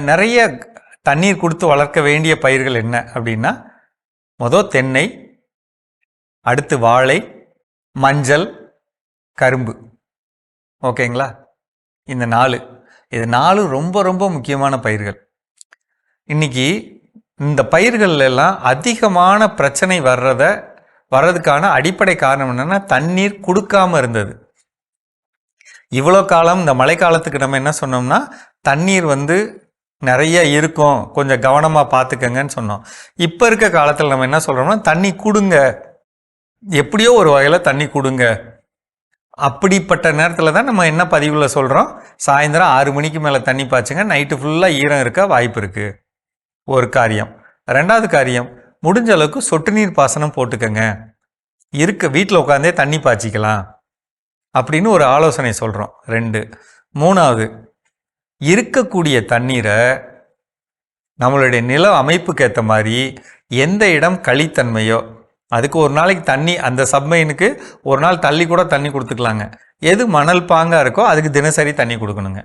நிறைய தண்ணீர் கொடுத்து வளர்க்க வேண்டிய பயிர்கள் என்ன அப்படின்னா மொதல் தென்னை அடுத்து வாழை மஞ்சள் கரும்பு. ஓகேங்களா? இந்த நாலு. இது நாலு ரொம்ப ரொம்ப முக்கியமான பயிர்கள். இன்னைக்கு இந்த பயிர்கள் எல்லாம் அதிகமான பிரச்சனை வர்றத வர்றதுக்கான அடிப்படை காரணம் என்னென்னா தண்ணீர் கொடுக்காம இருந்தது. இவ்வளோ காலம் இந்த மழைக்காலத்துக்கு நம்ம என்ன சொன்னோம்னா தண்ணீர் வந்து நிறைய இருக்கும். கொஞ்சம் கவனமாக பார்த்துக்கங்கன்னு சொன்னோம். இப்போ இருக்க காலத்தில் நம்ம என்ன சொல்கிறோம்னா தண்ணி கொடுங்க. எப்படியோ ஒரு வகையில் தண்ணி கொடுங்க. அப்படிப்பட்ட நேரத்தில் தான் நம்ம என்ன பதிவில் சொல்கிறோம் சாயந்தரம் ஆறு மணிக்கு மேலே தண்ணி பாய்ச்சுங்க. நைட்டு ஃபுல்லாக ஈரம் இருக்க வாய்ப்பு இருக்குது ஒரு காரியம். ரெண்டாவது காரியம் முடிஞ்ச அளவுக்கு சொட்டு நீர் பாசனம் போட்டுக்கங்க. இருக்க வீட்டில் உட்காந்தே தண்ணி பாய்ச்சிக்கலாம். அப்படின்னு ஒரு ஆலோசனை சொல்கிறோம் ரெண்டு. மூணாவது இருக்கக்கூடிய தண்ணீரை நம்மளுடைய நில அமைப்புக்கு ஏற்ற மாதிரி எந்த இடம் களித்தன்மையோ அதுக்கு ஒரு நாளைக்கு தண்ணி அந்த சப்மைனுக்கு ஒரு நாள் தள்ளி கூட தண்ணி கொடுத்துக்கலாங்க. எது மணல் பாங்காக இருக்கோ அதுக்கு தினசரி தண்ணி கொடுக்கணுங்க.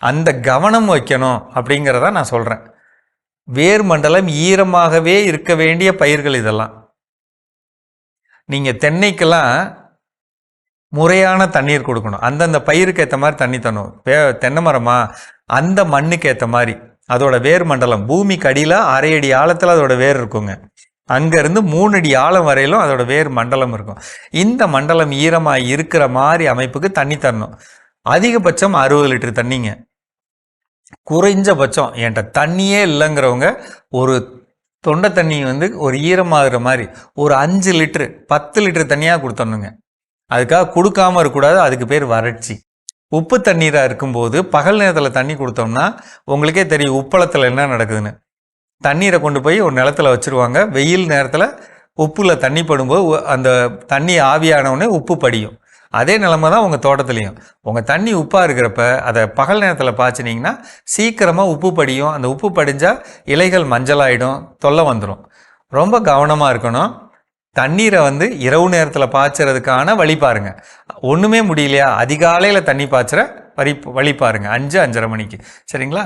அந்த கவனம் வைக்கணும் அப்படிங்கிறத நான் சொல்கிறேன் வேர் மண்டலம் ஈரமாகவே இருக்க வேண்டிய பயிர்கள் இதெல்லாம். நீங்கள் தென்னைக்கெல்லாம் முறையான தண்ணீர் கொடுக்கணும். அந்தந்த பயிருக்கு ஏற்ற மாதிரி தண்ணி தரணும். பே தென்னை மரமா? அந்த மண்ணுக்கு ஏற்ற மாதிரி. அதோட வேர் மண்டலம். பூமிக்கு அடியில் அரை அடி ஆழத்தில் அதோட வேர் இருக்குங்க. அங்கேருந்து மூணு அடி ஆழம் வரையிலும் அதோட வேர் மண்டலம் இருக்கும். இந்த மண்டலம் ஈரமாக இருக்கிற மாதிரி அமைப்புக்கு தண்ணி தரணும். அதிகபட்சம் அறுபது லிட்டர் தண்ணிங்க. குறைஞ்சபட்சம் என்கிட்ட தண்ணியே இல்லைங்கிறவங்க ஒரு தொண்டை தண்ணி வந்து ஒரு ஈரமாகிற மாதிரி ஒரு அஞ்சு லிட்டரு பத்து லிட்டர் தண்ணியாக கொடுத்தணுங்க அதுக்காக கொடுக்காம இருக்கக்கூடாது அதுக்கு பேர் வறட்சி. உப்பு தண்ணீராக இருக்கும்போது பகல் நேரத்தில் தண்ணி கொடுத்தோம்னா உங்களுக்கே தெரியும் உப்பளத்தில் என்ன நடக்குதுன்னு. தண்ணீரை கொண்டு போய் ஒரு நிலத்துல வச்சுருவாங்க. வெயில் நேரத்தில் உப்புல தண்ணி படும்போது அந்த தண்ணி ஆவியானவுடனே உப்பு படியும். அதே நிலமை தான் உங்கள் தோட்டத்துலேயும். உங்கள் தண்ணி உப்பாக இருக்கிறப்ப அதை பகல் நேரத்தில் பாய்ச்சினீங்கன்னா சீக்கிரமாக உப்பு படியும். அந்த உப்பு படிஞ்சால் இலைகள் மஞ்சளாயிடும் தொல்லை வந்துடும் ரொம்ப கவனமாக இருக்கணும். தண்ணீரை வந்து இரவு நேரத்தில் பாய்ச்சறதுக்கான வழி பாருங்க. ஒன்றுமே முடியலையா? அதிகாலையில் தண்ணி பாய்ச்சுற வழி வழி பாருங்கள் அஞ்சு அஞ்சரை மணிக்கு. சரிங்களா?